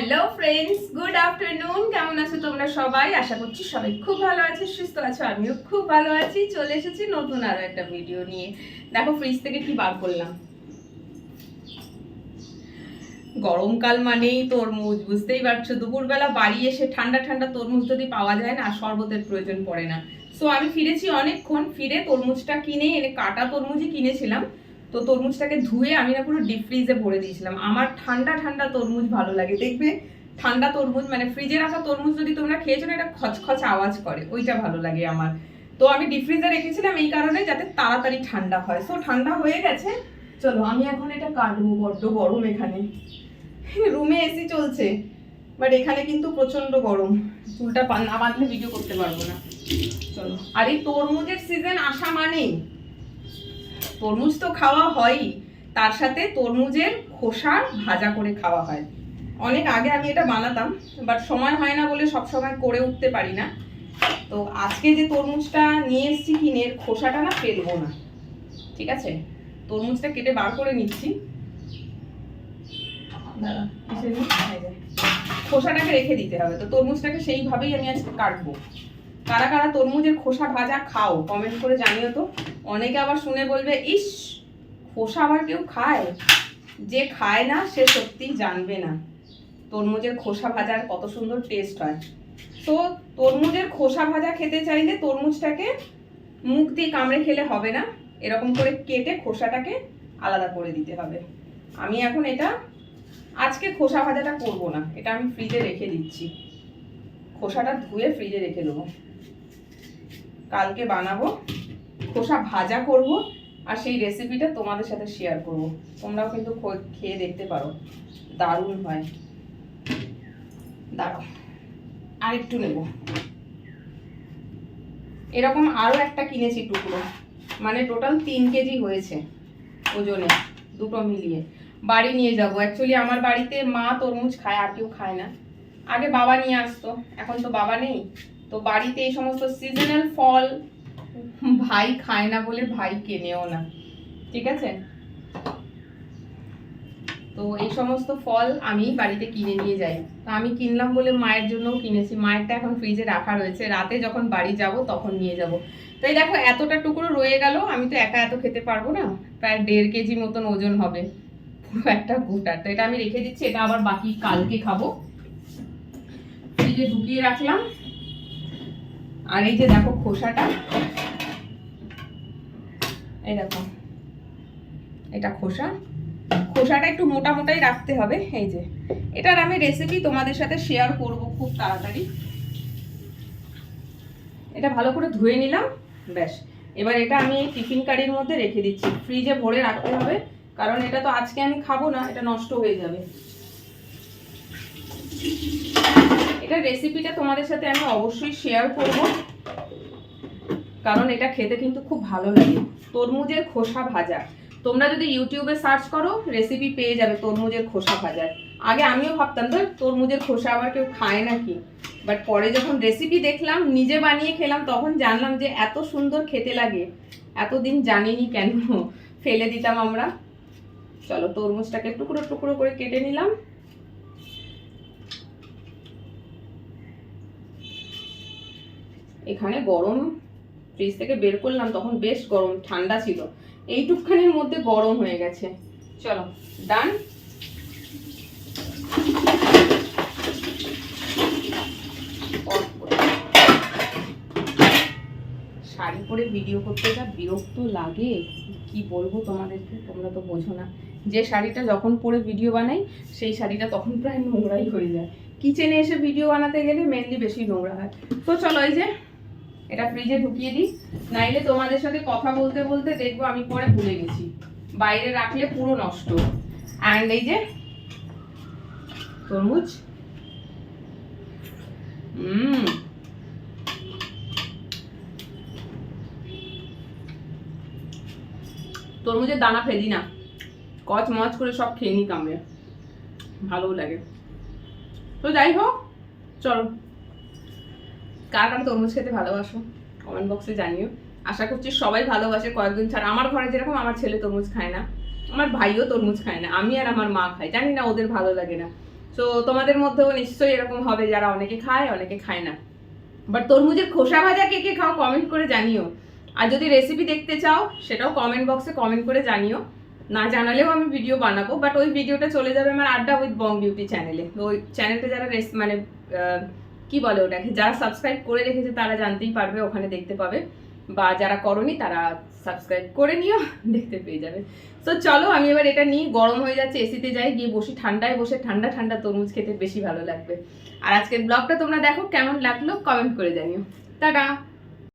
Hello friends good afternoon কেমন আছো তোমরা সবাই? আশা করছি সবাই খুব ভালো আছে, সুস্থ আছো, আমিও খুব ভালো আছি। চলে এসেছি নতুন আরও একটা ভিডিও নিয়ে। দেখো ফ্রিজ থেকে কি বার করলাম। গরমকাল মানেই তরমুজ, বুঝতেই পারছ? দুপুরবেলা বাড়ি এসে ঠান্ডা ঠান্ডা তরমুজ যদি পাওয়া যায় না, শরবতের প্রয়োজন পড়ে না। সো আমি ফিরেছি অনেকক্ষণ। ফিরে তরমুজটা কিনে, এনে কাটা তরমুজই কিনেছিলাম। তো তরমুজটাকে ধুয়ে আমি না পুরো ডিপ ফ্রিজে ভরে দিয়েছিলাম। আমার ঠান্ডা ঠান্ডা তরমুজ ভালো লাগে। দেখবে ঠান্ডা তরমুজ মানে ফ্রিজে রাখা তরমুজ যদি তোমরা খেয়েছো না, এটা খচখচ আওয়াজ করে। ওইটা ভালো লাগে আমার। তো আমি ডিপ ফ্রিজে রেখেছিলাম এই কারণে যাতে তাড়াতাড়ি ঠান্ডা হয়। সো ঠান্ডা হয়ে গেছে। চলো, আমি এখন এটা কাটবো বড্ড গরম এখানে। রুমে এসি চলছে বাট এখানে কিন্তু প্রচণ্ড গরম। চুলটা না বাঁধলে ভিডিও করতে পারব না। চলো, আর এই তরমুজের সিজন আসা মানেই তরমুজ তো খাওয়া হয়ই। তার সাথে তরমুজের খোসা ভাজা করে খাওয়া হয়। অনেক আগে আমি এটা বানাতাম বাট সময় হয় না বলে সব সময় করে উঠতে পারি না। তো আজকে যে তরমুজটা নিয়ে এসেছি কিনে খোসাটা না ফেলব না। ঠিক আছে? তরমুজটা কেটে বার করে নিচ্ছি। খোসাটাকে রেখে দিতে হবে। তো তরমুজটাকে সেইভাবেই আমি আজকে কাটবো। কারা কারা তরমুজের খোসা ভাজা খাও কমেন্ট করে জানিও তো। অনেকে আবার শুনে বলবে, ইস, খোসা আবার কেউ খায়? যে খায় না, সে সত্যিই জানবে না। তরমুজের খোসা ভাজার কত সুন্দর টেস্ট হয়। তো তরমুজের খোসা ভাজা খেতে চাইলে তরমুজটাকে মুখ দিয়ে কামড়ে খেলে হবে না। এরকম করে কেটে খোসাটাকে আলাদা করে দিতে হবে। আমি এখন এটা, আজকে খোসা ভাজাটা করব না। এটা আমি ফ্রিজে রেখে দিচ্ছি। খোসাটা ধুয়ে ফ্রিজে রেখে দেবো। কালকে বানাবো। খোসা ভাজা করব আর সেই রেসিপিটা তোমাদের সাথে শেয়ার করব। তোমরাও কিন্তু খেয়ে দেখতে পারো। দারুণ হয়। দাঁড়াও আর একটু নেব। এরকম আরও একটা কিনেছি টুকরো। মানে টোটাল তিন কেজি হয়েছে ওজনে, দুটো মিলিয়ে। বাড়ি নিয়ে যাব। অ্যাকচুয়ালি আমার বাড়িতে মা তরমুজ খায়, আর কেউ খায় না। আগে বাবা নিয়ে আসতো, এখন তো বাবা নেই। তো বাড়িতে এই সমস্ত সিজনাল ফল ভাই খায় না বলে ভাই কেনেও না। ঠিক আছে? তো এই সমস্ত ফল আমি বাড়িতে কিনে নিয়ে যাই। তো আমি কিনলাম বলে মায়ের জন্যও কিনেছি। মায়েরটা এখন ফ্রিজে রাখা রয়েছে। রাতে যখন বাড়ি যাব তখন নিয়ে যাব। তো এই দেখো, এতটা টুকরো রয়ে গেল, আমি তো একা এত খেতে পারব না। প্রায় দেড় কেজি মতন ওজন হবে। পুরো একটা গোটা। তো এটা আমি রেখে দিচ্ছি। এটা আবার বাকি কালকে খাব। ফ্রিজে ঢুকিয়ে রাখলাম। আর এই যে দেখো খোসাটা। এই দেখো, এটা খোসা। খোসাটা একটু মোটা মোটাই রাখতে হবে, এই যে। এটার আমি রেসিপি তোমাদের সাথে শেয়ার করব খুব তাড়াতাড়ি। এটা ভালো করে ধুয়ে নিলাম, ব্যাস। এবার এটা আমি এই টিফিন কারির মধ্যে রেখে দিচ্ছি। ফ্রিজে ভরে রাখতে হবে, কারণ এটা তো আজকে আমি খাব না, এটা নষ্ট হয়ে যাবে। এটা রেসিপিটা তোমাদের সাথে আমি অবশ্যই শেয়ার করব। কারণ এটা খেতে কিন্তু খুব ভালো লাগে। তরমুজের খোসা ভাজা। তোমরা যদি ইউটিউবে সার্চ করো রেসিপি পেয়ে যাবে তরমুজের খোসা ভাজার। আগে আমিও ভাবতাম তো তরমুজের খোসা আবার কেউ খায় নাকি? বাট পরে যখন রেসিপি দেখলাম, নিজে বানিয়ে খেলাম, তখন জানলাম যে এত সুন্দর খেতে লাগে। এতদিন জানিনি কেন, ফেলে দিতাম আমরা। চলো তরমুজটাকে টুকরো টুকরো করে কেটে নিলাম। এখানে গরম ফ্রিজ থেকে বের করলাম, তখন বেশ গরম, ঠান্ডা ছিল। এইটুকখানির মধ্যে গরম হয়ে গেছে। চলো ডান শাড়ি পরে ভিডিও করতে যা বিরক্ত লাগে, কি বলব তোমাদেরকে, তোমরা তো বোঝো না। যে শাড়িটা যখন পরে ভিডিও বানাই, সেই শাড়িটা তখন প্রায় নোংরাই হয়ে যায়। কিচেনে এসে ভিডিও বানাতে গেলে মেনলি বেশি নোংরা হয়। তো চলো এই যে এটা ফ্রিজে ঢুকিয়ে দিই। নাইলে তোমাদের সাথে কথা বলতে বলতে দেখব আমি পরে ভুলে গেছি। বাইরে রাখলে পুরো নষ্ট। অ্যান্ড এই যে তরমুজ। হুম তরমুজের দানা ফেলি না। কচ মচ করে সব খেয়ে নি কামড়ে। ভালোও লাগে। তো যাই হোক, চলো। কার কার তরমুজ খেতে ভালোবাসো? কমেন্ট বক্সে জানিও। আশা করছি সবাই ভালোবাসে কয়েকদিন ছাড়া। আমার ঘরে যেরকম আমার ছেলে তরমুজ খায় না, আমার ভাইও তরমুজ খায় না, আমি আর আমার মা খাই। জানি না ওদের ভালো লাগে না। তো তোমাদের মধ্যেও নিশ্চয়ই এরকম হবে যারা অনেকে খায় অনেকে খায় না। বাট তরমুজের খোসা ভাজা কে কে খাও কমেন্ট করে জানিও। আর যদি রেসিপি দেখতে চাও, সেটাও কমেন্ট বক্সে কমেন্ট করে জানিও। না জানালেও আমি ভিডিও বানাবো বাট ওই ভিডিওটা চলে যাবে আমার আড্ডা উইথ বং বিউটি চ্যানেলে ওই চ্যানেলটা যারা রেস মানে কি বলে ওটাকে? যারা সাবস্ক্রাইব করে রেখেছে তারা জানতেই পারবে, ওখানে দেখতে পাবে। বা যারা করনি তারা সাবস্ক্রাইব করে নিও, দেখতে পেয়ে যাবে। তো চলো আমি এবার এটা নিয়ে গরম হয়ে যাচ্ছে এসিতে যাই, গিয়ে বসি ঠান্ডায় বসে, ঠান্ডা ঠান্ডা তরমুজ খেতে বেশি ভালো লাগবে। আর আজকের ব্লগটা তোমরা দেখো, কেমন লাগল কমেন্ট করে জানিও। টাটা!